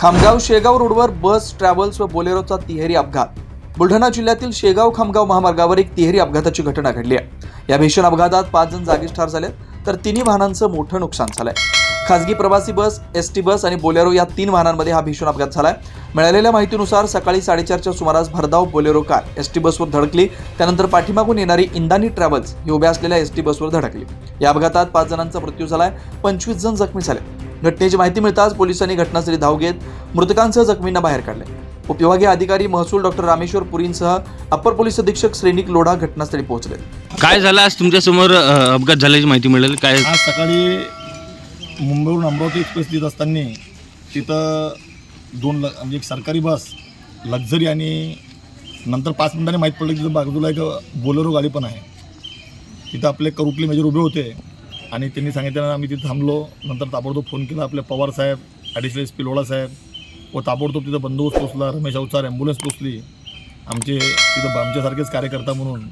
खामगाव शेगाव रोडवर बस ट्रॅव्हल्स व बोलेरोचा तिहेरी अपघात. बुलढाणा जिल्ह्यातील शेगाव खामगाव महामार्गावर एक तिहेरी अपघाताची घटना घडली आहे. या भीषण अपघातात पाच जण जागीच ठार झाले तर तिन्ही वाहनांचं मोठं नुकसान झालंय. खासगी प्रवासी बस एस टी बस आणि बोलेरो या तीन वाहनांमध्ये हा भीषण अपघात झालाय. मिळालेल्या माहितीनुसार सकाळी साडेचारच्या सुमारास भरधाव बोलेरो कार एस टी बसवर धडकली त्यानंतर पाठीमागून येणारी इंदानी ट्रॅव्हल्स ही उभ्या असलेल्या एस टी बसवर धडकली. या अपघातात पाच जणांचा मृत्यू झालाय पंचवीस जण जखमी झाले. घटनेची माहिती मिळताच पोलिसांनी घटनास्थळी धाव घेत मृतकांसह जखमींना बाहेर काढले. उपविभागीय अधिकारी महसूल डॉक्टर रामेश्वर पुरींसह अप्पर पोलीस अधीक्षक श्रेणिक लोढा घटनास्थळी पोहोचले. काय झालं? आज तुमच्यासमोर अ, अपघात झाल्याची माहिती मिळेल. काय आज सकाळी मुंबईवरून अमरावती एक्सप्रेस येत असताना तिथं दोन ल म्हणजे एक सरकारी बस लक्झरी आणि नंतर पाच मिनिटांनी माहीत पडलं की तिथं बाजूला एक बोलेरो गाडी पण आहे. तिथं आपले करुटली मेजर उभे होते. आणि त्यांनी सांगितल्यानं आम्ही तिथे थांबलो नंतर ताबडतोब फोन केला आपले पवार साहेब ॲडिशनल एस पी साहेब. व ताबडतोब तिथं बंदोबस्त पोचला रमेश अवचार ॲम्ब्युलन्स पोचली आमचे तिथं आमच्यासारखेच कार्यकर्ता म्हणून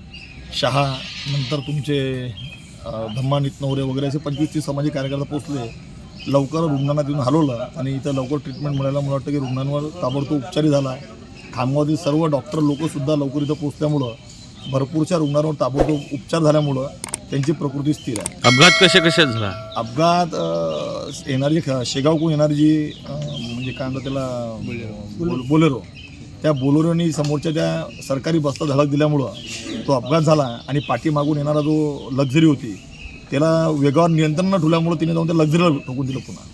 शहा नंतर तुमचे अ, धम्मा नितनवरे वगैरे असे पंचवीस तीस सामाजिक कार्यकर्ता पोचले लवकर रुग्णांना तिथून हलवलं आणि इथं लवकर ट्रीटमेंट मिळायला मला वाटतं की रुग्णांवर ताबडतोब उपचारही झाला. खामगावातील सर्व डॉक्टर लोकसुद्धा लवकर इथं पोचल्यामुळं भरपूरशा रुग्णांवर ताबडतोब उपचार झाल्यामुळं त्यांची प्रकृती स्थिर आहे. अपघात कशा कशात झाला? अपघात अ, येणारी ख- शेगावकडून येणारी जी अ, म्हणजे काय म्हणतात त्याला बोल- बोलेरो. त्या बोलेरोनी समोरच्या त्या सरकारी बसला धडक दिल्यामुळं तो अपघात झाला आणि पाठीमागून येणारा जो लक्झरी होती त्याला वेगावर नियंत्रण न ठेवल्यामुळं तिने जाऊन त्या लक्झरीला ठोकून दिलं पुन्हा.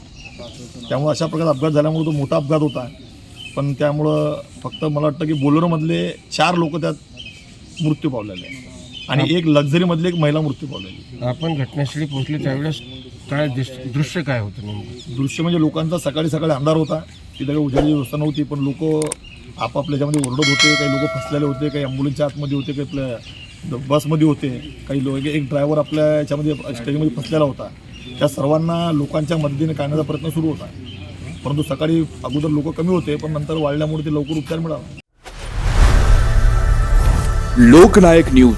त्यामुळे अशा प्रकारे अपघात झाल्यामुळे तो मोठा अपघात होता. पण त्यामुळं फक्त मला वाटतं की बोलेरोमधले चार लोक त्यात मृत्यू पावलेले आहे. आणि एक लक्झरीमधली एक महिला मृत्यू पावलेली. आपण घटनास्थळी पोहोचले त्यावेळेस काय दिस- दृश्य काय होतं नेमकं? दृश्य म्हणजे लोकांचा सकाळी सकाळी अंधार होता. तिथे काही उजेडाची व्यवस्था नव्हती पण लोक आपापल्या याच्यामध्ये ओरडत होते काही लोक फसलेले होते काही ॲम्ब्युलन्सच्या आतमध्ये होते काही आपल्या बसमध्ये होते काही लोक एक ड्रायव्हर आपल्या याच्यामध्ये स्टेजमध्ये फसलेला होता. त्या सर्वांना लोकांच्या मदतीने काढण्याचा प्रयत्न सुरू होता. परंतु सकाळी अगोदर लोक कमी होते पण नंतर वाढल्यामुळे ते लवकर उपचार मिळाला. लोकनायक न्यूज.